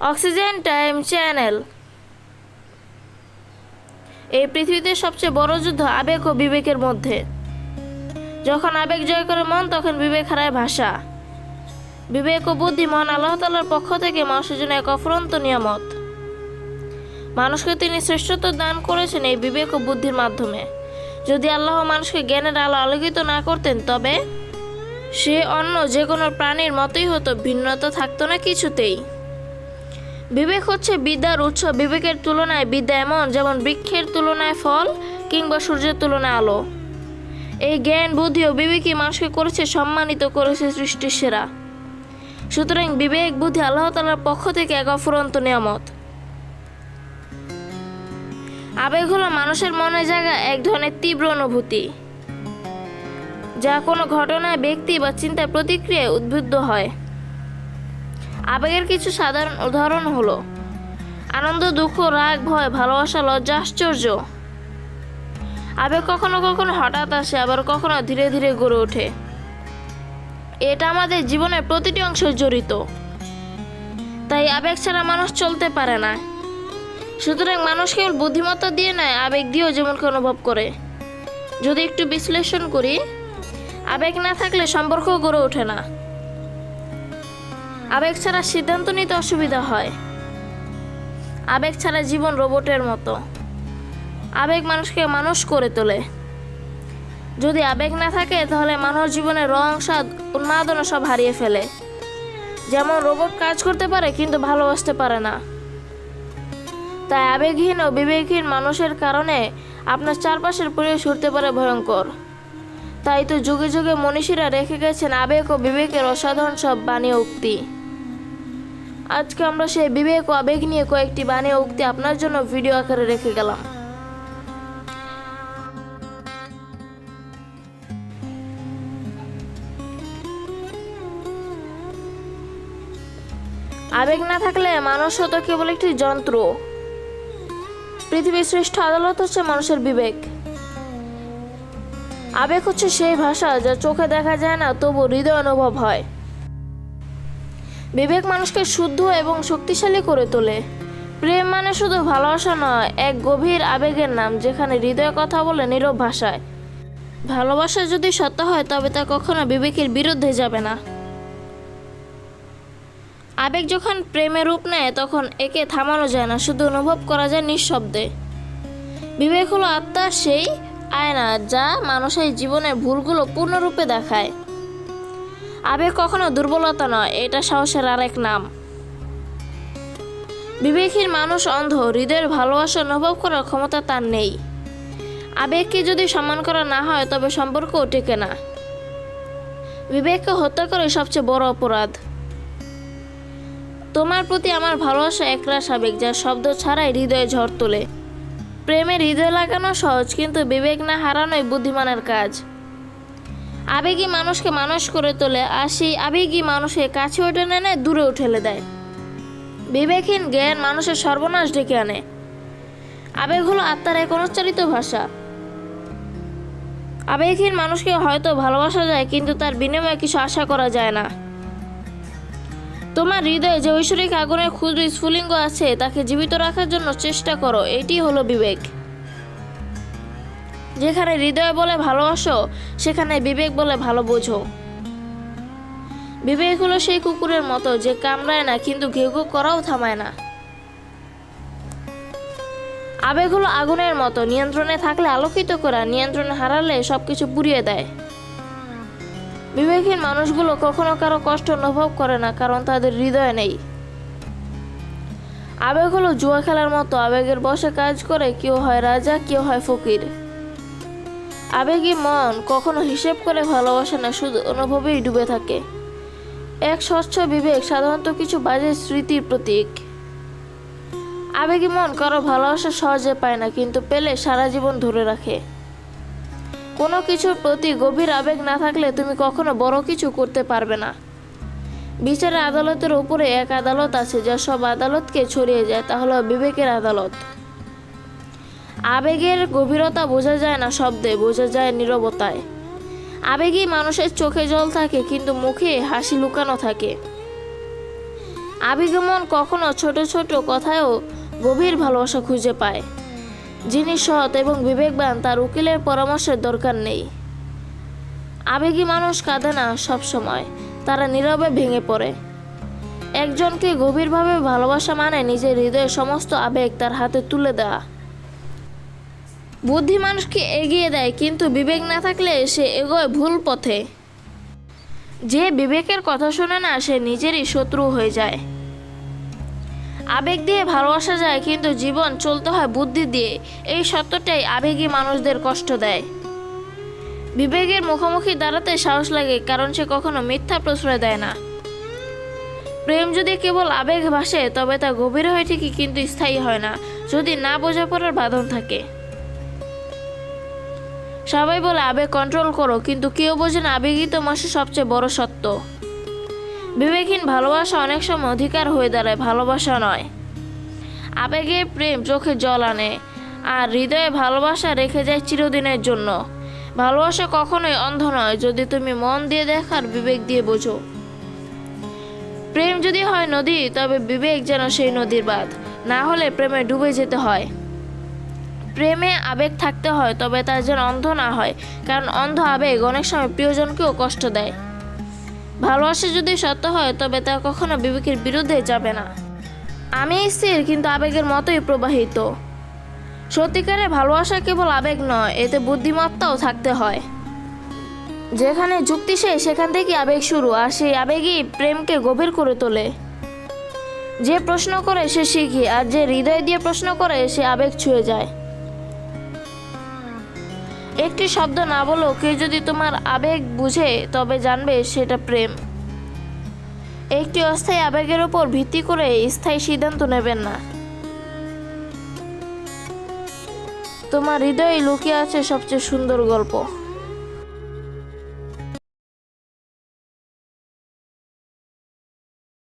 Oxygen time channel. এই পৃথিবীতে সবচেয়ে বড় যুদ্ধ আবেগ ও বিবেকের মধ্যে। যখন আবেগ জয় করে মন, তখন বিবেক হারায় ভাষা। বিবেক ও বুদ্ধি মহান আল্লাহ তালার পক্ষ থেকে মানুষের জন্য এক অফুরন্ত নিয়ামত। মানুষকে তিনি শ্রেষ্ঠত্ব দান করেছেন এই বিবেক ও বুদ্ধির মাধ্যমে। যদি আল্লাহ মানুষকে জ্ঞানের আলো আলোকিত না করতেন, তবে সে অন্য যে কোনো প্রাণীর মতোই হতো, ভিন্নতা থাকতো না কিছুতেই। বিবেক হচ্ছে বিদ্যার উৎস। বিবেকের তুলনায় বিদ্যা এমন, যেমন বৃক্ষের তুলনায় ফল কিংবা সূর্যের তুলনায় আলো। এই জ্ঞান, বুদ্ধি ও বিবেকই মানুষকে করেছে, সম্মানিত করেছে সৃষ্টির সেরা। সুতরাং বিবেক, বুদ্ধি, আল্লাহ তালার পক্ষ থেকে এক অফুরন্ত নিয়ামত। আবেগ হলো মানুষের মনে জায়গা, এক ধরনের তীব্র অনুভূতি, যা কোনো ঘটনায়, ব্যক্তি বা চিন্তায় প্রতিক্রিয়ায় উদ্বুদ্ধ হয়। আবেগের কিছু সাধারণ উদাহরণ হলো, আনন্দ, দুঃখ, রাগ, ভয়, ভালোবাসা, লজ্জা, আশ্চর্য। আবেগ কখনো কখনো হঠাৎ আসে, আবার কখনো ধীরে ধীরে গড়ে ওঠে। এটা আমাদের জীবনের প্রতিটি অংশে জড়িত। তাই আবেগ ছাড়া মানুষ চলতে পারে না। সুতরাং মানুষ কেবল বুদ্ধিমত্তা দিয়ে নয়, আবেগ দিয়েও যেমনকে অনুভব করে। যদি একটু বিশ্লেষণ করি, আবেগ না থাকলে সম্পর্ক গড়ে ওঠে না। আবেগ ছাড়া সিদ্ধান্ত নিতে অসুবিধা হয়। আবেগ ছাড়া জীবন রোবটের মতো। আবেগ মানুষকে মানুষ করে তোলে। যদি আবেগ না থাকে, তাহলে মানুষ জীবনের রং স্বাদ উন্মাদনা সব হারিয়ে ফেলে। যেমন রোবট কাজ করতে পারে, কিন্তু ভালোবাসতে পারে না। তাই আবেগহীন ও বিবেকহীন মানুষের কারণে আপনার চারপাশের পরিবেশ উঠতে পারে ভয়ঙ্কর। তাই তো যুগে যুগে মনীষীরা রেখে গেছেন আবেগ ও বিবেকের অসাধারণ সব বাণী উক্তি। আজকে আমরা সেই বিবেক ও আবেগ নিয়ে কয়েকটি ও উক্তি আপনার জন্য ভিডিও আকারে রেখে গেলাম। আবেগ না থাকলে মানুষ হতো কেবল একটি যন্ত্র। পৃথিবীর শ্রেষ্ঠ আদালত হচ্ছে মানুষের বিবেক। আবেগ হচ্ছে সেই ভাষা যা চোখে দেখা যায় না তবু হৃদয় অনুভব হয়। বিবেক মানুষকে শুদ্ধ এবং শক্তিশালী করে তোলে। প্রেম মানে শুধু ভালোবাসা নয়, এক গভীর আবেগের নাম, যেখানে হৃদয় কথা বলে নীরব ভাষায়। ভালোবাসা যদি সত্য হয়, তবে তা কখনো বিবেকের বিরুদ্ধে যাবে না। আবেগ যখন প্রেমে রূপ নেয়, তখন একে থামানো যায় না, শুধু অনুভব করা যায় নিঃশব্দে। বিবেক হলো আত্মার সেই আয়না, যা মানুষের জীবনের ভুলগুলো পূর্ণরূপে দেখায়। আবেগ কখনো দুর্বলতা নয়, এটা সাহসের আরেক নাম। বিবেকহীন মানুষ অন্ধ, হৃদয়ের ভালোবাসা অনুভব করার ক্ষমতা তার নেই। আবেগকে যদি সম্মান করা না হয়, তবে সম্পর্কও টেকে না। বিবেককে হত্যা করে সবচেয়ে বড় অপরাধ। তোমার প্রতি আমার ভালোবাসা একরাশ আবেগ যা শব্দ ছাড়াই হৃদয়ে ঝড় তোলে। প্রেমের হৃদয় লাগানো সহজ, কিন্তু বিবেক না হারানোই বুদ্ধিমানের কাজ। আবেগী মানুষকে মানুষ করে তোলে আর সেই আবেগী মানুষকে কাছে ওঠে নেয় দূরে উঠেলে দেয়। বিবেকহীন জ্ঞান মানুষের সর্বনাশ ডেকে আনে। আবেগ হলো আত্মার এক অনুচ্চারিত ভাষা। আবেগহীন মানুষকে হয়তো ভালোবাসা যায়, কিন্তু তার বিনিময়ে কিছু আশা করা যায় না। তোমার হৃদয়ে যে ঐশ্বরিক আগুনের ক্ষুদ্র স্ফুলিঙ্গ আছে, তাকে জীবিত রাখার জন্য চেষ্টা করো, এটি হলো বিবেক। যেখানে হৃদয় বলে ভালোবাসো, সেখানে বিবেক বলে ভালো বোঝো। বিবেক হলো সেই কুকুরের মতো যে কামড়ায় না, কিন্তু ঘেউ করাও থামায় না। আবেগ হলো আগুনের মতো, নিয়ন্ত্রণে থাকলে আলোকিত করা, নিয়ন্ত্রণ হারালে সবকিছু পুড়িয়ে দেয়। বিবেকহীন মানুষগুলো কখনো কারও কষ্ট অনুভব করে না, কারণ তাদের হৃদয় নেই। আবেগ হলো জুয়া খেলার মতো, আবেগের বসে কাজ করে কেউ হয় রাজা, কেউ হয় ফকির। আবেগী মন কখনো হিসেব করে ভালোবাসে না, শুধু অনুভবেই ডুবে থাকে। এক স্বচ্ছ বিবেক, সাধারণত কিছু বাজে স্মৃতির প্রতীক। আবেগী মন কারও ভালোবাসা সহজে পায় না, কিন্তু পেলে সারা জীবন ধরে রাখে। কোনো কিছুর প্রতি গভীর আবেগ না থাকলে তুমি কখনো বড় কিছু করতে পারবে না। বিচারের আদালতের উপরে এক আদালত আছে, যা সব আদালতকে ছড়িয়ে যায়, তা হলো বিবেকের আদালত। আবেগের গভীরতা বোঝা যায় না শব্দে, বোঝা যায় নীরবতায়। আবেগী মানুষের চোখে জল থাকে, কিন্তু মুখে হাসি লুকানো থাকে। আবেগমন কখনো ছোট ছোট কথায়ও গভীর ভালোবাসা খুঁজে পায়। যিনি সৎ এবং বিবেকবান, তার উকিলের পরামর্শের দরকার নেই। আবেগী মানুষ কাঁদে না সবসময় তারা নীরবে ভেঙে পড়ে। একজনকে গভীরভাবে ভালোবাসা মানে নিজের হৃদয়ের সমস্ত আবেগ তার হাতে তুলে দেওয়া। বুদ্ধি মানুষকে এগিয়ে দেয়, কিন্তু বিবেক না থাকলে সে এগোয় ভুল পথে। যে বিবেকের কথা শোনে না, সে নিজেরই শত্রু হয়ে যায়। আবেগ দিয়ে ভালোবাসা যায়, কিন্তু জীবন চলতে হয় বুদ্ধি দিয়ে। এই সত্যটাই আবেগী মানুষদের কষ্ট দেয়। বিবেকের মুখোমুখি দাঁড়াতে সাহস লাগে, কারণ সে কখনো মিথ্যা প্রশ্রয় দেয় না। প্রেম যদি কেবল আবেগ ভাসে, তবে তা গভীর হয় ঠিকই, কিন্তু স্থায়ী হয় না, যদি না বোঝাপড়ার বাঁধন থাকে। সবাই বলে, আবেগ কন্ট্রোল করো। কিন্তু কেউ বোঝে না, আবেগই তো মানুষের সবচেয়ে বড় সত্য। বিবেকহীন ভালোবাসা অনেক সময় অধিকার হয়ে দাঁড়ায়, ভালোবাসা নয়। আবেগে প্রেম চোখে জল আনে আর হৃদয়ে ভালোবাসা রেখে যায় চিরদিনের জন্য। ভালোবাসা কখনোই অন্ধ নয়, যদি তুমি মন দিয়ে দেখার বিবেক দিয়ে বোঝো। প্রেম যদি হয় নদী, তবে বিবেক যেন সেই নদীর বাঁধ। না হলে প্রেমে ডুবে যেতে হয়। প্রেমে আবেগ থাকতে হয়, তবে তার যেন অন্ধ না হয়। কারণ অন্ধ আবেগ অনেক সময় প্রিয়জনকেও কষ্ট দেয়। ভালোবাসা যদি সত্য হয়, তবে তা কখনো বিবেকের বিরুদ্ধে যাবে না। আমি স্থির, কিন্তু আবেগের মতোই প্রবাহিত। সত্যিকারের ভালোবাসা কেবল আবেগ নয়, এতে বুদ্ধিমত্তাও থাকতে হয়। যেখানে যুক্তি শেষ সেখান থেকে আবেগ শুরু, আর সেই আবেগই প্রেমকে গভীর করে তোলে। যে প্রশ্ন করে, সে শিখি, আর যে হৃদয় দিয়ে প্রশ্ন করে, সে আবেগ ছুঁয়ে যায়। একটি শব্দ না বলো, কেউ যদি তোমার আবেগ বুঝে, তবে জানবে সেটা প্রেম। একটি অস্থায়ী আবেগের উপর ভিত্তি করে স্থায়ী সিদ্ধান্ত নেবেন না। তোমার হৃদয়ে লুকিয়ে আছে সবচেয়ে সুন্দর গল্প।